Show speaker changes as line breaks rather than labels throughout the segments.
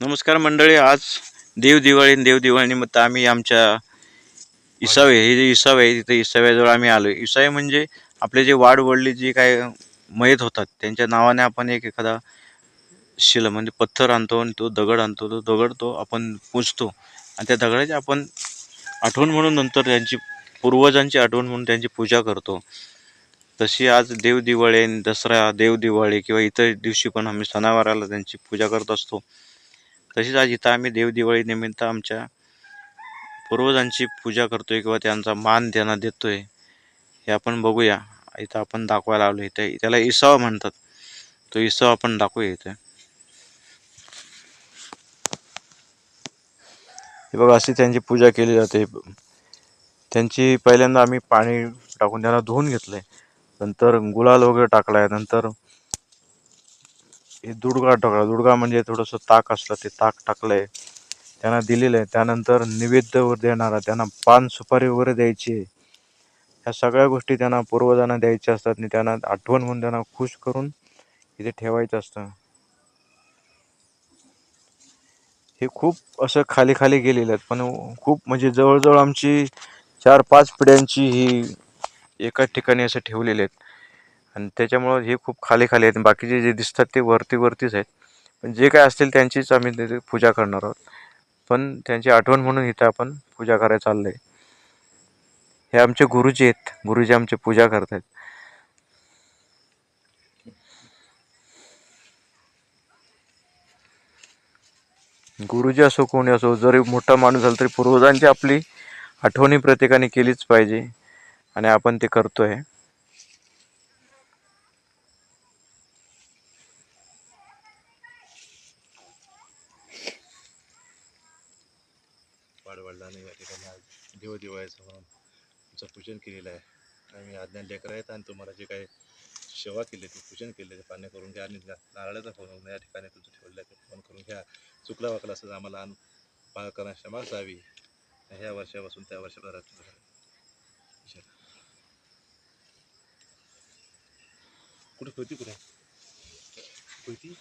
नमस्कार मंडळी आज देवदिवाळी देवदिवाळीनिमित्त आणि आम्ही आमच्या इसावे हे जे इसावे आहे तिथे इसाव्याजवळ आम्ही आलो इसावे म्हणजे आपले जे वाढ वडली जी काय मयत होतात त्यांच्या नावाने आपण एक एखादा शिला म्हणजे पत्थर आणतो आणि तो दगड आणतो तो दगड तो आपण पुजतो. आणि त्या दगडाची आपण आठवण म्हणून नंतर त्यांची पूर्वजांची आठवण म्हणून त्यांची पूजा करतो. तशी आज देवदिवाळी आणि दसरा देव दिवाळी किंवा इतर दिवशी पण आम्ही सणावाराला त्यांची पूजा करत असतो. तशीच आज इथं आम्ही देव आमच्या पूर्वजांची पूजा करतोय किंवा त्यांचा मान त्यांना देतोय हे आपण बघूया. इथं आपण दाखवायला आलो इथे त्याला इसाव म्हणतात. तो इसाव आपण दाखवूया इथे. हे बघा अशी त्यांची पूजा केली जाते. त्यांची पहिल्यांदा आम्ही पाणी टाकून त्यांना धुवून घेतलं आहे नंतर गुलाल वगैरे टाकला आहे नंतर हे दुडगा टाकला दुडगा म्हणजे थोडंसं ताक असलं ते ताक टाकलंय. त्यांना दिलेलं आहे. त्यानंतर निवेद्यवर देणारा त्यांना पान सुपारी वगैरे द्यायची आहे. ह्या सगळ्या गोष्टी त्यांना पूर्वजांना द्यायच्या असतात आणि त्यांना आठवण म्हणून त्यांना खुश करून इथे ठेवायचं असतं. हे खूप असं खाली खाली गेलेले आहेत. पण खूप म्हणजे जवळजवळ आमची चार पाच पिढ्यांची ही एकाच ठिकाणी असं ठेवलेले आहेत. आणि त्याच्यामुळं हे खूप खाली खाली आहेत. बाकीचे जे दिसतात ते वरती वरतीच आहेत. पण जे काय असतील त्यांचीच आम्ही पूजा करणार आहोत. पण त्यांची आठवण म्हणून इथं आपण पूजा करायला आहे हे आमचे गुरुजी आहेत. गुरुजी आमची पूजा करत आहेत गुरुजी असो कोणी असो जरी मोठा माणूस झाला तरी पूर्वजांची आपली आठवणी प्रत्येकाने केलीच पाहिजे. आणि आपण ते करतो आहे
वाडवडिलांनी या ठिकाणी आज देव दिवाळीचं म्हणून तुमचं पूजन केलेलं आहे आम्ही आज्ञा लेकर आहेत आणि तुम्हाला जे काही सेवा केली ती पूजन केले ते पाणी करून घ्या आणि नारळाचा फोन या ठिकाणी तुमचं ठेवलं आहे फोन करून घ्या चुकला वाकला असं आम्हाला आण- पा क्षमा असावी ह्या वर्षापासून त्या वर्षापर्यंत कुठे होती कुठे होती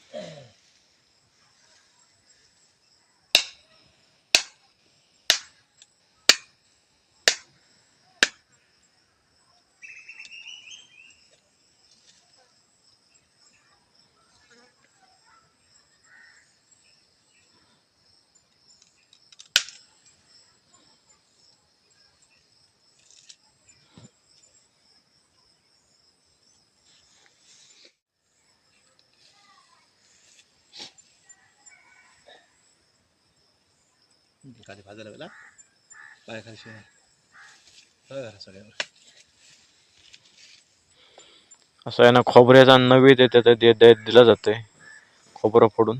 खाली भाजायला गेला पाय खाली शिवाय सगळ्यावर.
असं आहे ना खोबऱ्याचा नैवेद्य त्याचा दे दे- दिला जातोय. खोबरं फोडून.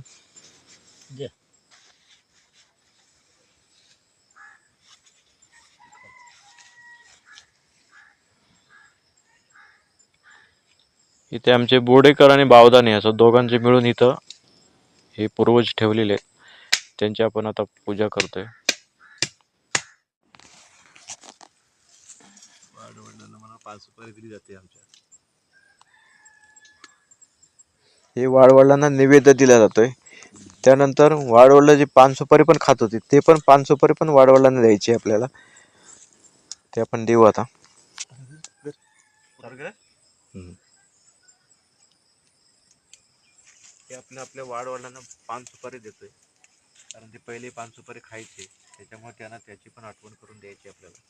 इथे आमचे बोडेकर आणि बावदाने असं दोघांचे मिळून इथं हे पूर्वज ठेवलेले आहेत. त्यांची आपण आता पूजा करतोय.
वाडवडिलांना मला पाच सुपारी दिली जाते आमच्या.
हे वाडवडिलांना नैवेद्य दिला जातोय. त्यानंतर वाडवडला जी पान सुपारी पण खात होती ते पण पान सुपारी पण वाडवडिलांना द्यायची आपल्याला. ते आपण देऊ आता. हे आपल्या आपल्या वाडवडिलांना पान सुपारी देतोय. कारण ते पहिले पान सुपारी खायचे त्याच्यामुळे त्यांना त्याची पण आठवण करून द्यायची आपल्याला.